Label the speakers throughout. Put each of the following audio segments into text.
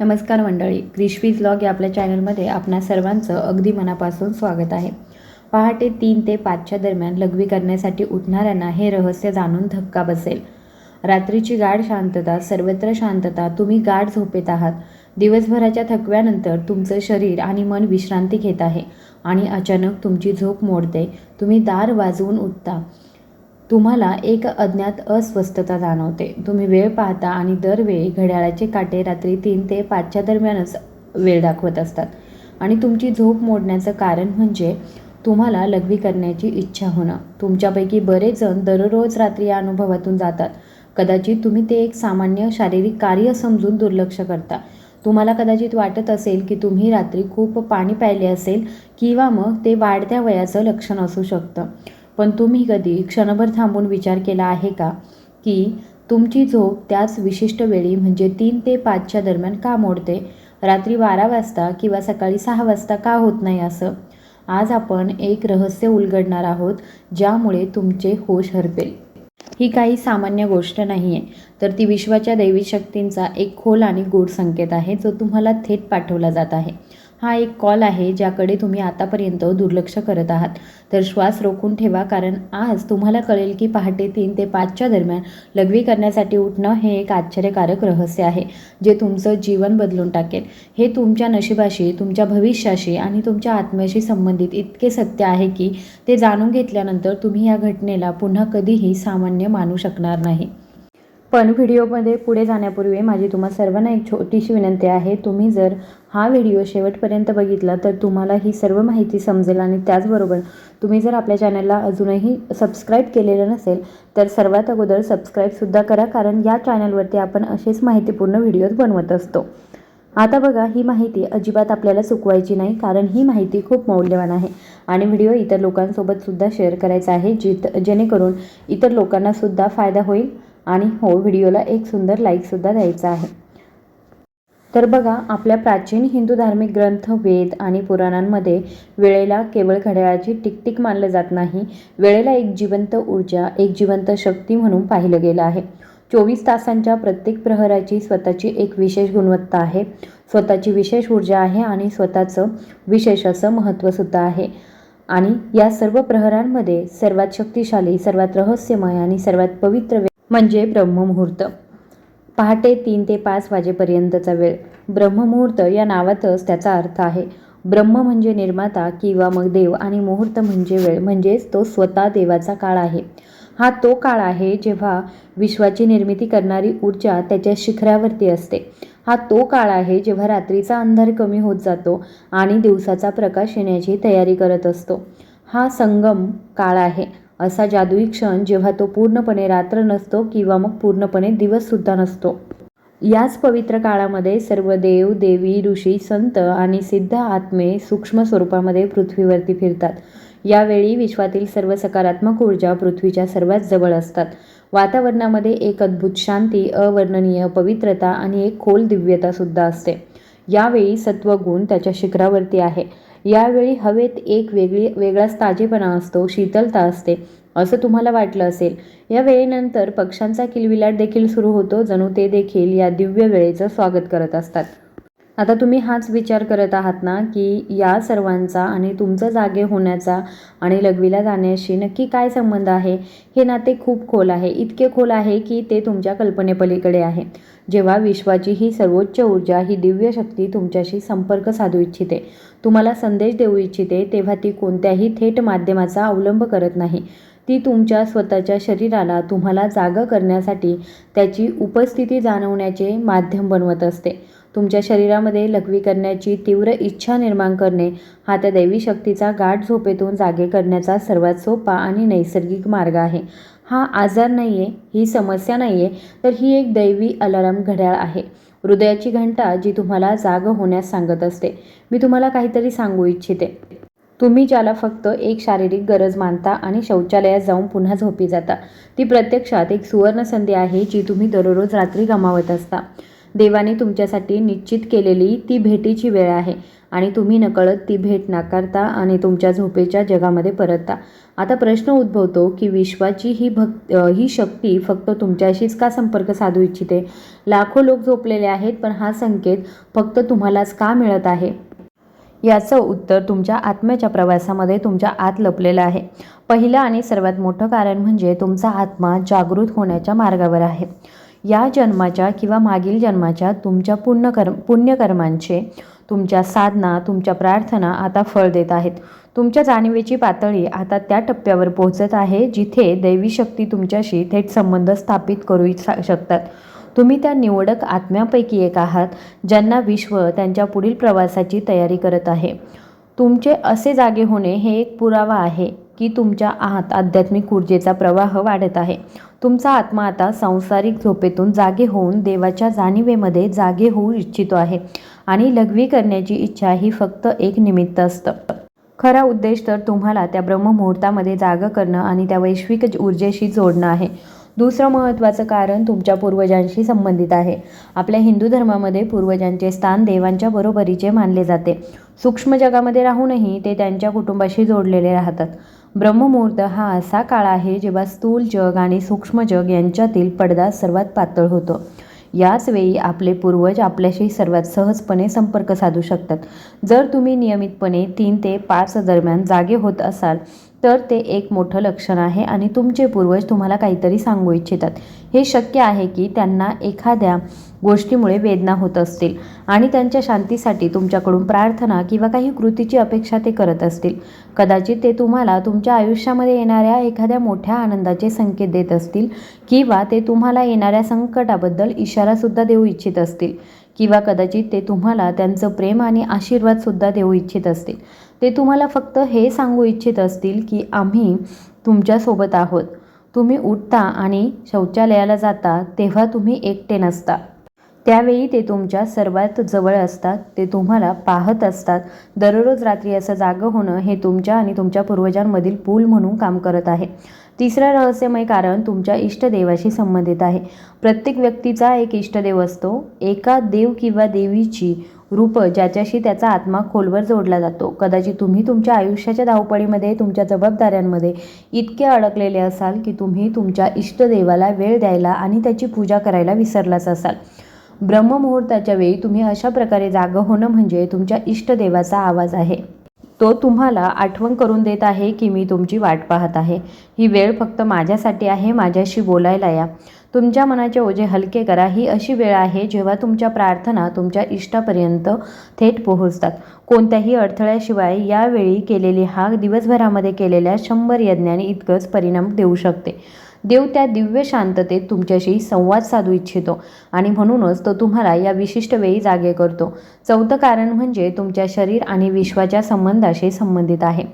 Speaker 1: नमस्कार मंडळी क्रिशवीज लॉग या आपल्या चॅनलमध्ये आपणा सर्वांचं अगदी मनापासून स्वागत आहे. पहाटे तीन ते पाचच्या दरम्यान लघवी करण्यासाठी उठणाऱ्यांना हे रहस्य जाणून धक्का बसेल. रात्रीची गाढ शांतता सर्वत्र शांतता तुम्ही गाढ झोपेत आहात. दिवसभराच्या थकव्यानंतर तुमचं शरीर आणि मन विश्रांती घेत आहे आणि अचानक तुमची झोप मोडते. तुम्ही दार वाजवून उठता. तुम्हाला एक अज्ञात अस्वस्थता जाणवते. तुम्ही वेळ पाहता आणि दरवेळी घड्याळाचे काटे रात्री तीन ते पाचच्या दरम्यानच वेळ दाखवत असतात. आणि तुमची झोप मोडण्याचं कारण म्हणजे तुम्हाला लघवी करण्याची इच्छा होणं. तुमच्यापैकी बरेच जण दररोज रात्री या अनुभवातून जातात. कदाचित तुम्ही ते एक सामान्य शारीरिक कार्य समजून दुर्लक्ष करता. तुम्हाला कदाचित वाटत असेल की तुम्ही रात्री खूप पाणी प्यायले असेल किंवा मग ते वाढत्या वयाचं लक्षण असू शकतं. पण तुम्ही कधी क्षणभर थांबून विचार केला आहे का की तुमची झोप त्याच विशिष्ट वेळी म्हणजे तीन ते पाचच्या दरम्यान का मोडते? रात्री बारा वाजता किंवा सकाळी सहा वाजता का होत नाही असं? आज आपण एक रहस्य उलगडणार आहोत ज्यामुळे तुमचे होश हरपेल. ही काही सामान्य गोष्ट नाही आहे तर ती विश्वाच्या दैवी शक्तींचा एक खोल आणि गोड संकेत आहे जो तुम्हाला थेट पाठवला जात आहे. हा एक कॉल आहे ज्याकडे तुम्ही आतापर्यंत दुर्लक्ष करत आहात. तर श्वास रोखून ठेवा कारण आज तुम्हाला कळेल की पहाटे तीन ते पाचच्या दरम्यान लघवी करण्यासाठी उठणं हे एक आश्चर्यकारक रहस्य आहे जे तुमचं जीवन बदलून टाकेल. हे तुमच्या नशिबाशी तुमच्या भविष्याशी आणि तुमच्या आत्म्याशी संबंधित इतके सत्य आहे की ते जाणून घेतल्यानंतर तुम्ही या घटनेला पुन्हा कधीही सामान्य मानू शकणार नाही. पण व्हिडिओमध्ये पुढे जाण्यापूर्वी माझी तुम्हा सर्वांना एक छोटीशी विनंती आहे. तुम्ही जर हा व्हिडिओ शेवटपर्यंत बघितला तर तुम्हाला ही सर्व माहिती समजेल आणि त्याचबरोबर तुम्ही जर आपल्या चॅनलला अजूनही सबस्क्राईब केलेलं नसेल तर सर्वात अगोदर सबस्क्राईबसुद्धा करा कारण या चॅनलवरती आपण असेच माहितीपूर्ण व्हिडिओज बनवत असतो. आता बघा ही माहिती अजिबात आपल्याला चुकवायची नाही कारण ही माहिती खूप मौल्यवान आहे आणि व्हिडिओ इतर लोकांसोबतसुद्धा शेअर करायचा आहे जित जेणेकरून इतर लोकांनासुद्धा फायदा होईल. आणि हो व्हिडिओला एक सुंदर लाईकसुद्धा द्यायचा आहे. तर बघा आपल्या प्राचीन हिंदू धार्मिक ग्रंथ वेद आणि पुराणांमध्ये वेळेला केवळ घड्याळाची टिकटिक मानलं जात नाही. वेळेला एक जिवंत ऊर्जा एक जिवंत शक्ती म्हणून पाहिलं गेलं आहे. चोवीस तासांच्या प्रत्येक प्रहराची स्वतःची एक विशेष गुणवत्ता आहे. स्वतःची विशेष ऊर्जा आहे आणि स्वतःचं विशेष असं महत्त्वसुद्धा आहे. आणि या सर्व प्रहरांमध्ये सर्वात शक्तिशाली सर्वात रहस्यमय आणि सर्वात पवित्र म्हणजे ब्रह्ममुहूर्त. पहाटे तीन ते पाच वाजेपर्यंतचा वेळ. ब्रह्ममुहूर्त या नावातच त्याचा अर्थ आहे. ब्रह्म म्हणजे निर्माता किंवा मग देव आणि मुहूर्त म्हणजे वेळ म्हणजेच तो स्वतः देवाचा काळ आहे. हा तो काळ आहे जेव्हा विश्वाची निर्मिती करणारी ऊर्जा त्याच्या शिखरावरती असते. हा तो काळ आहे जेव्हा रात्रीचा अंधार कमी होत जातो आणि दिवसाचा प्रकाश येण्याची तयारी करत असतो. हा संगम काळ आहे. असा जादुई क्षण जेव्हा तो पूर्णपणे रात्र नसतो किंवा मग पूर्णपणे दिवससुद्धा नसतो. याच पवित्र काळामध्ये सर्व देव देवी ऋषी संत आणि सिद्ध आत्मे सूक्ष्म स्वरूपामध्ये पृथ्वीवरती फिरतात. यावेळी विश्वातील सर्व सकारात्मक ऊर्जा पृथ्वीच्या सर्वात जवळ असतात. वातावरणामध्ये एक अद्भुत शांती अवर्णनीय पवित्रता आणि एक खोल दिव्यतासुद्धा असते. यावेळी सत्वगुण त्याच्या शिखरावरती आहे. यावेळी हवेत एक वेगळी वेगळाच ताजेपणा असतो शीतलता असते असं तुम्हाला वाटलं असेल. या वेळेनंतर पक्ष्यांचा किलबिलाट देखील सुरू होतो जणू ते देखील या दिव्य वेळेचं स्वागत करत असतात. आता तुम्ही हाच विचार करत आहात ना की या सर्वांचा आणि तुमचं जागे होण्याचा आणि लघवीला जाण्याशी नक्की काय संबंध आहे हे नाते खूप खोल आहे. इतके खोल आहे की ते तुमच्या कल्पनेपलीकडे आहे. जेव्हा विश्वाची ही सर्वोच्च ऊर्जा ही दिव्य शक्ती तुमच्याशी संपर्क साधू इच्छिते तुम्हाला संदेश देऊ इच्छिते तेव्हा ती कोणत्याही थेट माध्यमाचा अवलंब करत नाही. ती तुमच्या स्वतःच्या शरीराला तुम्हाला जागं करण्यासाठी त्याची उपस्थिती जाणवण्याचे माध्यम बनवत असते. तुमच्या शरीरामध्ये लघवी करण्याची तीव्र इच्छा निर्माण करणे हा त्या दैवी शक्तीचा गाठ झोपेतून जागे करण्याचा सर्वात सोपा आणि नैसर्गिक मार्ग आहे. हा आजार नाही आहे ही समस्या नाही आहे तर ही एक दैवी अलाराम घड्याळ आहे. हृदयाची घंटा जी तुम्हाला जाग होण्यास सांगत असते मी तुम्हाला काहीतरी सांगू इच्छिते. तुम्ही ज्याला फक्त एक शारीरिक गरज मानता आणि शौचालयात जाऊन पुन्हा झोपी जाता ती प्रत्यक्षात एक सुवर्ण संधी आहे जी तुम्ही दररोज रात्री गमावत असता. देवाने तुमच्यासाठी निश्चित केलेली ती भेटीची वेळ आहे. आणि तुम्ही नकळत ती भेट नाकारता आणि तुमच्या झोपेच्या जगामध्ये परतता. आता प्रश्न उद्भवतो की विश्वाची ही भक् ही शक्ती फक्त तुमच्याशीच का संपर्क साधू इच्छिते? लाखो लोक झोपलेले आहेत पण हा संकेत फक्त तुम्हालाच का मिळत आहे? याचं उत्तर तुमच्या आत्म्याच्या प्रवासामध्ये तुमच्या आत लपलेलं आहे. पहिलं आणि सर्वात मोठं कारण म्हणजे तुमचा आत्मा जागृत होण्याच्या मार्गावर आहे. या जन्माच्या किंवा मागील जन्माच्या तुमच्या पुण्यकर्म पुण्यकर्मांचे तुमच्या साधना तुमच्या प्रार्थना आता फळ देत आहेत. तुमच्या जाणीवेची पातळी आता त्या टप्प्यावर पोहोचत आहे जिथे दैवी शक्ती तुमच्याशी थेट संबंध स्थापित करू इच्छा- शकतात. तुम्ही त्या निवडक आत्म्यापैकी एक आहात ज्यांना विश्व त्यांच्या पुढील प्रवासाची तयारी करत आहे. तुमचे असे जागे होणे हे एक पुरावा आहे. की तुमच्या आत आध्यात्मिक ऊर्जेचा प्रवाह वाढत आहे. तुमचा आत्मा आता सांसारिक झोपेतून जागे होऊन देवाच्या जाणीवेमध्ये जागे होऊ इच्छितो आहे आणि लघवी करण्याची इच्छा ही फक्त एक निमित्त असतं. खरा उद्देश तर तुम्हाला त्या ब्रह्ममुहूर्तामध्ये जागं करणं आणि त्या वैश्विक ऊर्जेशी जोडणं आहे. दुसरं महत्त्वाचं कारण तुमच्या पूर्वजांशी संबंधित आहे. आपल्या हिंदू धर्मामध्ये पूर्वजांचे स्थान देवांच्या बरोबरीचे मानले जाते. सूक्ष्म जगामध्ये राहूनही ते त्यांच्या कुटुंबाशी जोडलेले राहतात. ब्रह्ममुहूर्त हा असा काळ आहे जेव्हा स्थूल जग आणि सूक्ष्म जग यांच्यातील पडदा सर्वात पातळ होतो. याच वेळी आपले पूर्वज आपल्याशी सर्वात सहजपणे संपर्क साधू शकतात. जर तुम्ही नियमितपणे तीन ते पाच दरम्यान जागे होत असाल तर ते एक मोठं लक्षण आहे आणि तुमचे पूर्वज तुम्हाला काहीतरी सांगू इच्छितात. हे शक्य आहे की त्यांना एखाद्या गोष्टीमुळे वेदना होत असतील आणि त्यांच्या शांतीसाठी तुमच्याकडून प्रार्थना किंवा काही कृतीची अपेक्षा ते करत असतील. कदाचित ते तुम्हाला तुमच्या आयुष्यामध्ये येणाऱ्या एखाद्या मोठ्या आनंदाचे संकेत देत असतील किंवा ते तुम्हाला येणाऱ्या संकटाबद्दल इशारासुद्धा देऊ इच्छित असतील. किंवा कदाचित ते तुम्हाला त्यांचं प्रेम आणि आशीर्वादसुद्धा देऊ इच्छित असतील. ते तुम्हाला फक्त हे सांगू इच्छित असतील की आम्ही तुमच्यासोबत आहोत. तुम्ही उठता आणि शौचालयाला जाता तेव्हा तुम्ही एकटे नसता. त्यावेळी ते तुमच्या सर्वात जवळ असतात ते तुम्हाला पाहत असतात. दररोज रात्री असं जागं होणं हे तुमच्या आणि तुमच्या पूर्वजांमधील पूल म्हणून काम करत आहे. तिसरं रहस्यमय कारण तुमच्या इष्टदेवाशी संबंधित आहे. प्रत्येक व्यक्तीचा एक इष्टदेव असतो. एका देव किंवा देवीची रूप ज्याच्याशी त्याचा आत्मा खोलवर जोडला जातो. कदाचित तुम्ही तुमच्या आयुष्याच्या धावपळीमध्ये तुमच्या जबाबदाऱ्यांमध्ये इतके अडकलेले असाल की तुम्ही तुमच्या इष्टदेवाला वेळ द्यायला आणि त्याची पूजा करायला विसरलाच असाल. ब्रह्ममुहूर्ताच्या वेळी तुम्ही अशा प्रकारे जागं होणं म्हणजे तुमच्या इष्टदेवाचा आवाज आहे. तो तुम्हाला आठवण करून देत आहे की मी तुमची वाट पाहत आहे. ही वेळ फक्त माझ्यासाठी आहे माझ्याशी बोलायला या. तुमच्या मनाचे ओझे हलके करा. ही अशी वेळ आहे जेव्हा तुमच्या प्रार्थना तुमच्या इष्टापर्यंत थेट पोहोचतात. कोणत्याही अडथळ्याशिवाय यावेळी केलेली हा दिवसभरामध्ये केलेल्या शंभर यज्ञांनी इतकंच परिणाम देऊ शकते. देव त्या दिव्य शांततेत तुमच्याशी संवाद साधू इच्छितो. आणि म्हणूनच तो तुम्हाला या विशिष्ट वेळी जागे करतो. चौथं कारण म्हणजे तुमच्या शरीर आणि विश्वाच्या संबंधाशी संबंधित आहे.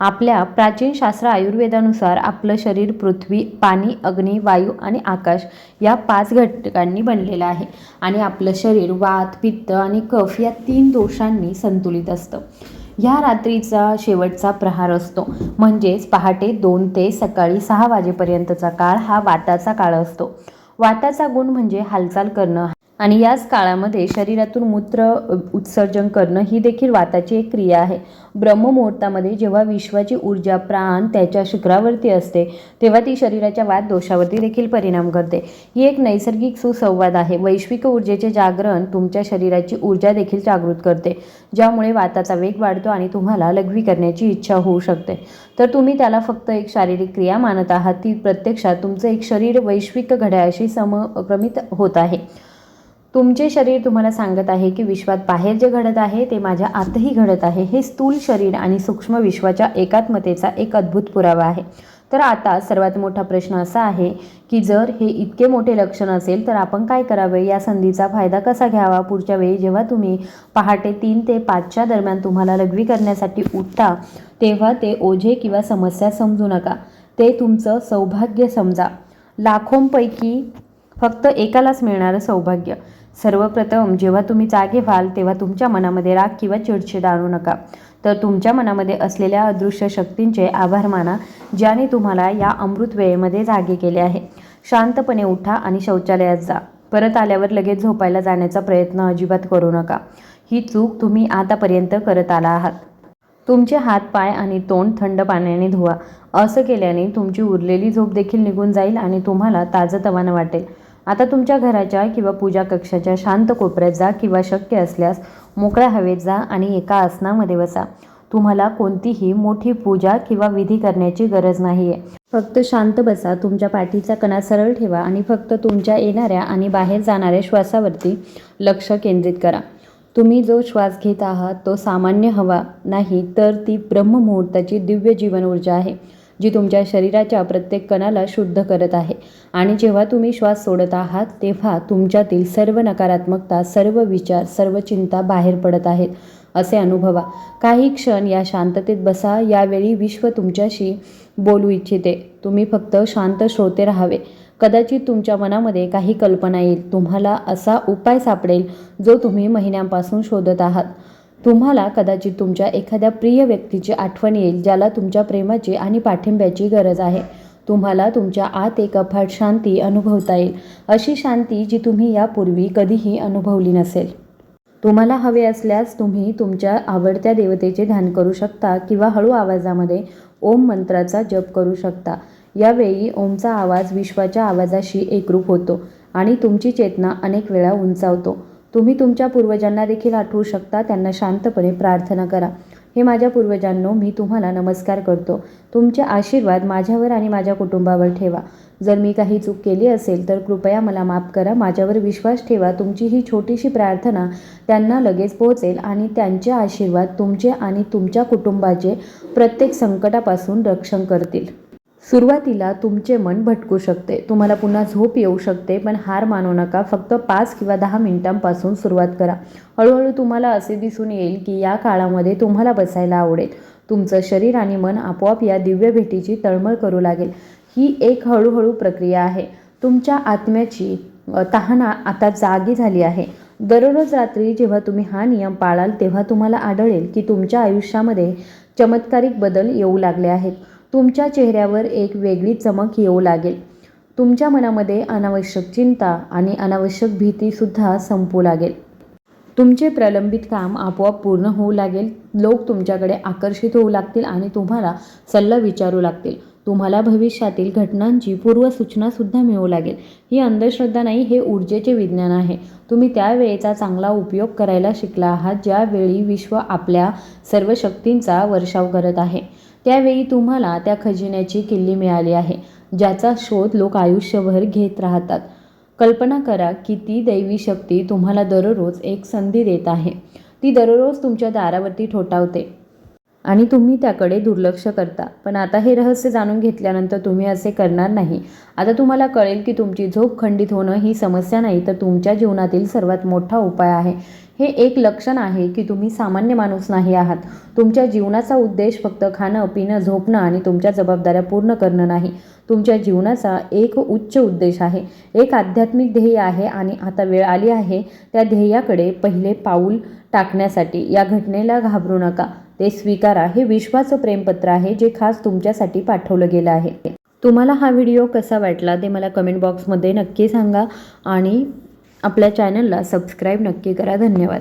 Speaker 1: आपल्या प्राचीन शास्त्र आयुर्वेदानुसार आपलं शरीर पृथ्वी पाणी अग्नी वायू आणि आकाश या पाच घटकांनी बनलेलं आहे. आणि आपलं शरीर वात पित्त आणि कफ या तीन दोषांनी संतुलित असतं. ह्या रात्रीचा शेवटचा प्रहार असतो. म्हणजेच पहाटे दोन ते सकाळी सहा वाजेपर्यंतचा काळ हा वाताचा काळ असतो. वाताचा गुण म्हणजे हालचाल करणं आणि याच काळामध्ये शरीरातून मूत्र उत्सर्जन करणं ही देखील वाताची एक क्रिया आहे. ब्रह्ममुहूर्तामध्ये जेव्हा विश्वाची ऊर्जा प्राण त्याच्या शुक्रावरती असते तेव्हा ती शरीराच्या वात दोषावरती देखील परिणाम करते. ही एक नैसर्गिक सुसंवाद आहे. वैश्विक ऊर्जेचे जागरण तुमच्या शरीराची ऊर्जा देखील जागृत करते ज्यामुळे वाताचा वेग वाढतो आणि तुम्हाला लघवी करण्याची इच्छा होऊ शकते. तर तुम्ही त्याला फक्त एक शारीरिक क्रिया मानत आहात ती प्रत्यक्षात तुमचं एक शरीर वैश्विक घड्याळाशी समक्रमित होत आहे. तुमचे शरीर तुम्हाला सांगत आहे की विश्वात बाहेर जे घडत आहे ते माझ्या आतही घडत आहे. हे स्थूल शरीर आणि सूक्ष्म विश्वाच्या एकात्मतेचा एक अद्भुत पुरावा आहे. तर आता सर्वात मोठा प्रश्न असा आहे की जर हे इतके मोठे लक्षण असेल तर आपण काय करावे? या संधीचा फायदा कसा घ्यावा? पुढच्या वेळी जेव्हा तुम्ही पहाटे तीन ते पाचच्या दरम्यान तुम्हाला लघवी करण्यासाठी उठता तेव्हा ते ओझे किंवा समस्या समजू नका. ते तुमचं सौभाग्य समजा. लाखोंपैकी फक्त एकालाच मिळणारं सौभाग्य. सर्वप्रथम जेव्हा तुम्ही जागे व्हाल तेव्हा तुमच्या मनामध्ये राग किंवा चिडचिड आणू नका. तर तुमच्या मनामध्ये असलेल्या अदृश्य शक्तींचे आभार माना ज्याने तुम्हाला या अमृत वेळेमध्ये जागे केले आहे. शांतपणे उठा आणि शौचालयात जा. परत आल्यावर लगेच झोपायला जाण्याचा प्रयत्न अजिबात करू नका. ही चूक तुम्ही आतापर्यंत करत आला आहात. तुमचे हात पाय आणि तोंड थंड पाण्याने धुवा. असं केल्याने तुमची उरलेली झोप देखील निघून जाईल आणि तुम्हाला ताजंतवानं वाटेल. आता तुमच्या घराच्या किंवा पूजा कक्षाच्या शांत कोपऱ्यात जा किंवा शक्य असल्यास मोकळ्या हवेत जा आणि एका आसनामध्ये बसा. तुम्हाला कोणतीही मोठी पूजा किंवा विधी करण्याची गरज नाही आहे फक्त शांत बसा तुमच्या पाठीचा कणा सरळ ठेवा आणि फक्त तुमच्या येणाऱ्या आणि बाहेर जाणाऱ्या श्वासावरती लक्ष केंद्रित करा. तुम्ही जो श्वास घेत आहात तो सामान्य हवा नाही तर ती ब्रह्ममुहूर्ताची दिव्य जीवन ऊर्जा आहे. जी तुमच्या शरीराच्या प्रत्येक कणाला शुद्ध करत आहे. आणि जेव्हा तुम्ही श्वास सोडत आहात तेव्हा तुमच्यातील सर्व नकारात्मकता सर्व विचार सर्व चिंता बाहेर पडत आहेत असे अनुभवा. काही क्षण या शांततेत बसा यावेळी विश्व तुमच्याशी बोलू इच्छिते. तुम्ही फक्त शांत श्रोते राहावे. कदाचित तुमच्या मनामध्ये काही कल्पना येईल. तुम्हाला असा उपाय सापडेल जो तुम्ही महिन्यांपासून शोधत आहात. तुम्हाला कदाचित तुमच्या एखाद्या प्रिय व्यक्तीची आठवण येईल ज्याला तुमच्या प्रेमाची आणि पाठिंब्याची गरज आहे. तुम्हाला तुमच्या आत एक अफाट शांती अनुभवता येईल अशी शांती जी तुम्ही यापूर्वी कधीही अनुभवली नसेल. तुम्हाला हवे असल्यास तुम्ही तुमच्या आवडत्या देवतेचे ध्यान करू शकता किंवा हळू आवाजामध्ये ओम मंत्राचा जप करू शकता. यावेळी ओमचा आवाज विश्वाच्या आवाजाशी एकरूप होतो आणि तुमची चेतना अनेक वेळा उंचावतो. तुम्ही तुमच्या पूर्वजांना देखील आठवू शकता त्यांना शांतपणे प्रार्थना करा. हे माझ्या पूर्वजांनो मी तुम्हाला नमस्कार करतो. तुमचे आशीर्वाद माझ्यावर आणि माझ्या कुटुंबावर ठेवा. जर मी काही चूक केली असेल तर कृपया मला माफ करा. माझ्यावर विश्वास ठेवा. तुमची ही छोटीशी प्रार्थना त्यांना लगेच पोहोचेल आणि त्यांचे आशीर्वाद तुमचे आणि तुमच्या कुटुंबाचे प्रत्येक संकटापासून रक्षण करतील. सुरुवातीला तुमचे मन भटकू शकते. तुम्हाला पुन्हा झोप येऊ शकते पण हार मानू नका. फक्त पाच किंवा दहा मिनिटांपासून सुरुवात करा. हळूहळू तुम्हाला असे दिसून येईल की या काळामध्ये तुम्हाला बसायला आवडेल. तुमचं शरीर आणि मन आपोआप या दिव्य भेटीची तळमळ करू लागेल. ही एक हळूहळू प्रक्रिया आहे. तुमच्या आत्म्याची तहाना आता जागी झाली आहे. दररोज रात्री जेव्हा तुम्ही हा नियम पाळाल तेव्हा तुम्हाला आढळेल की तुमच्या आयुष्यामध्ये चमत्कारिक बदल येऊ लागले आहेत. तुमच्या चेहऱ्यावर एक वेगळी चमक येऊ लागेल. तुमच्या मनामध्ये अनावश्यक चिंता आणि अनावश्यक भीतीसुद्धा संपू लागेल. तुमचे प्रलंबित काम आपोआप पूर्ण होऊ लागेल. लोक तुमच्याकडे आकर्षित होऊ लागतील आणि तुम्हाला सल्ला विचारू लागतील. तुम्हाला भविष्यातील घटनांची पूर्वसूचनासुद्धा मिळू लागेल. ही अंधश्रद्धा नाही हे ऊर्जेचे विज्ञान आहे. तुम्ही त्यावेळेचा चांगला उपयोग करायला शिकला आहात ज्यावेळी विश्व आपल्या सर्व शक्तींचा वर्षाव करत आहे. त्यावेळी तुम्हाला त्या खजिन्याची किल्ली मिळाली आहे ज्याचा शोध लोक आयुष्यभर घेत राहतात. कल्पना करा की ती दैवी शक्ती तुम्हाला दररोज एक संधी देत आहे. ती दररोज तुमच्या दारावरती ठोठावते. आणि तुम्ही त्याकडे दुर्लक्ष करता. पण आता हे रहस्य जाणून घेतल्यानंतर तुम्ही असे करणार नाही. आता तुम्हाला कळेल की तुमची झोप खंडित होणं ही समस्या नाही तर तुमच्या जीवनातील सर्वात मोठा उपाय आहे. हे एक लक्षण आहे की तुम्ही सामान्य माणूस नाही आहात. तुमच्या जीवनाचा उद्देश फक्त खाणं पिणं झोपणं आणि तुमच्या जबाबदाऱ्या पूर्ण करणं नाही. तुमच्या जीवनाचा एक उच्च उद्देश आहे. एक आध्यात्मिक ध्येय आहे आणि आता वेळ आली आहे त्या ध्येयाकडे पहिले पाऊल टाकण्यासाठी. या घटनेला घाबरू नका. ते स्वीकारा. हे विश्वाचं प्रेमपत्र आहे जे खास तुमच्यासाठी पाठवलं गेलं आहे. तुम्हाला हा व्हिडिओ कसा वाटला ते मला कमेंट बॉक्समध्ये नक्की सांगा आणि आपल्या चॅनलला सबस्क्राईब नक्की करा. धन्यवाद.